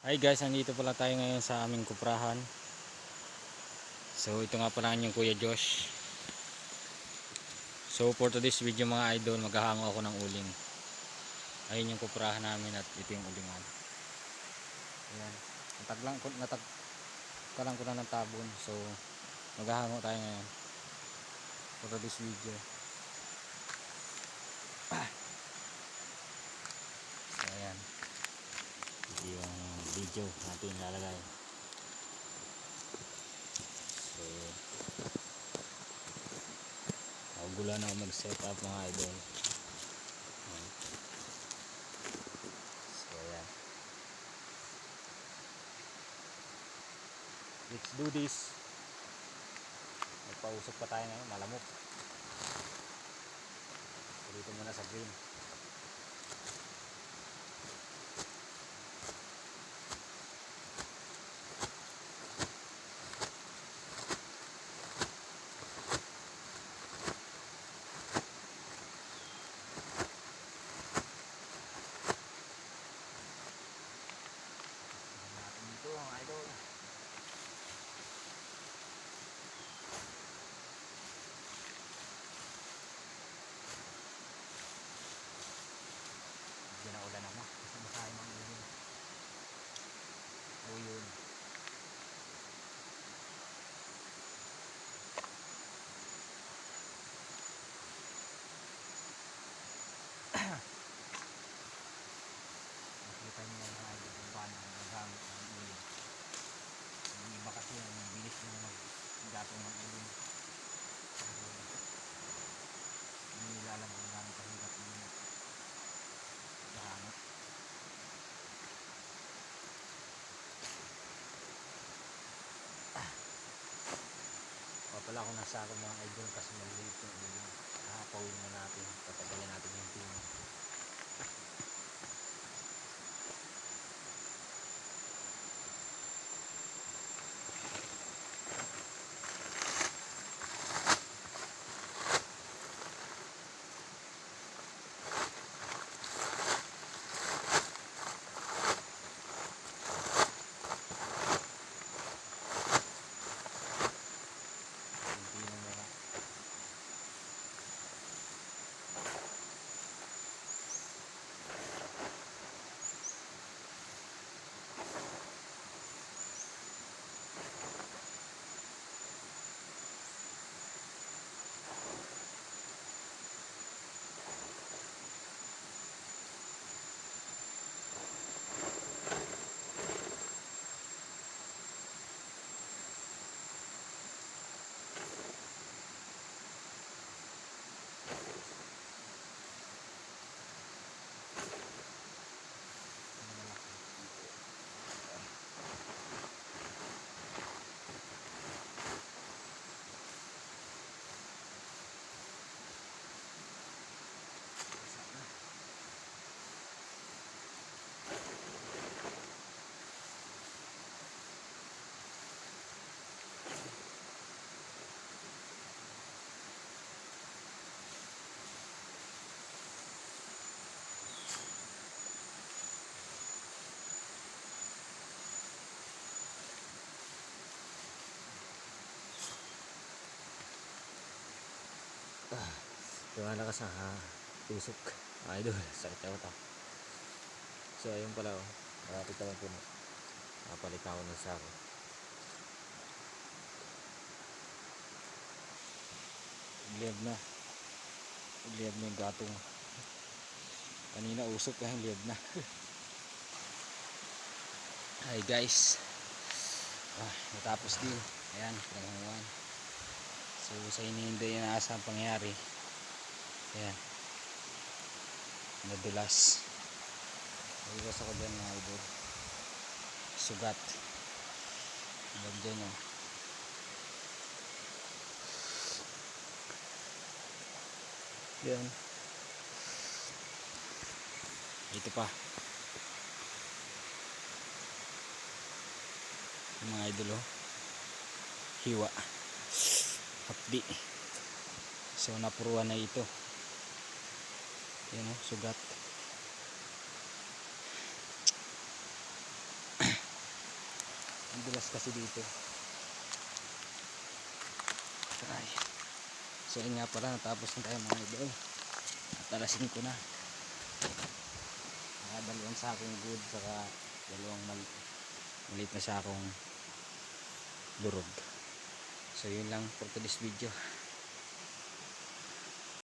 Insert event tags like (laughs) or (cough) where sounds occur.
Hi guys, nandito pala tayo ngayon sa aming kuprahan. So ito nga pala yung Kuya Josh. So for today's video mga idol, maghahango ako ng uling. Ayun yung kuprahan namin at ito yung ulingan. Ayan. Nataglang ko, natag kalang ko na ng tabon. So maghahango tayo ngayon. For today's video. So (clears throat) ayan. Ito yung video natin lalagay. So, Nagugulan ako mag-set up mga idol. So, ayan. Let's do this. Magpausok pa tayo ngayon, malamok. Dito muna sa green. natin dito mga idol. Bigyan na ulan ako. Kasi masahin mga ulan. O yun. Nakita niyo mga idol kung paano ang gagamit ng uling. Yung iba kasi ang bilis na maggatong ng uling. Pero hindi nila alam kung gaano kahirap yung gahanap. Papala ko nasa ako mga idol kasi maliit yung uling. Nakapawin na natin. Tatagalin natin yung pino. Yung pino muna. Tiwala ka sa ha, tusok. Idol, (laughs) sakit ako ta. So ayun pala oh. Malapit naman. Napalit na ako ng sako. Liab na. Liab na yung gatong. (laughs) Kanina usok kaya liab na. (laughs) Hi guys. Ah, natapos din. Ayan, pinaghanguan. So sa hinihintay na asa ang pangyayari. Ayan. Nadulas. Nadulas ako dyan mga idol. Sugat. Ayan dyan oh. Yan. Ito pa. Yung mga idol oh. Hiwa. Hapdi. So napuruan na ito. Yan oh, sugat. (clears throat) Ang dulas kasi dito. Ay. So yun nga pala, natapos na tayo mga idol. At alas 5 na. Mga dalawang sakong good, saka dalawang mal maliit na sakong durog. So yun lang for today's video.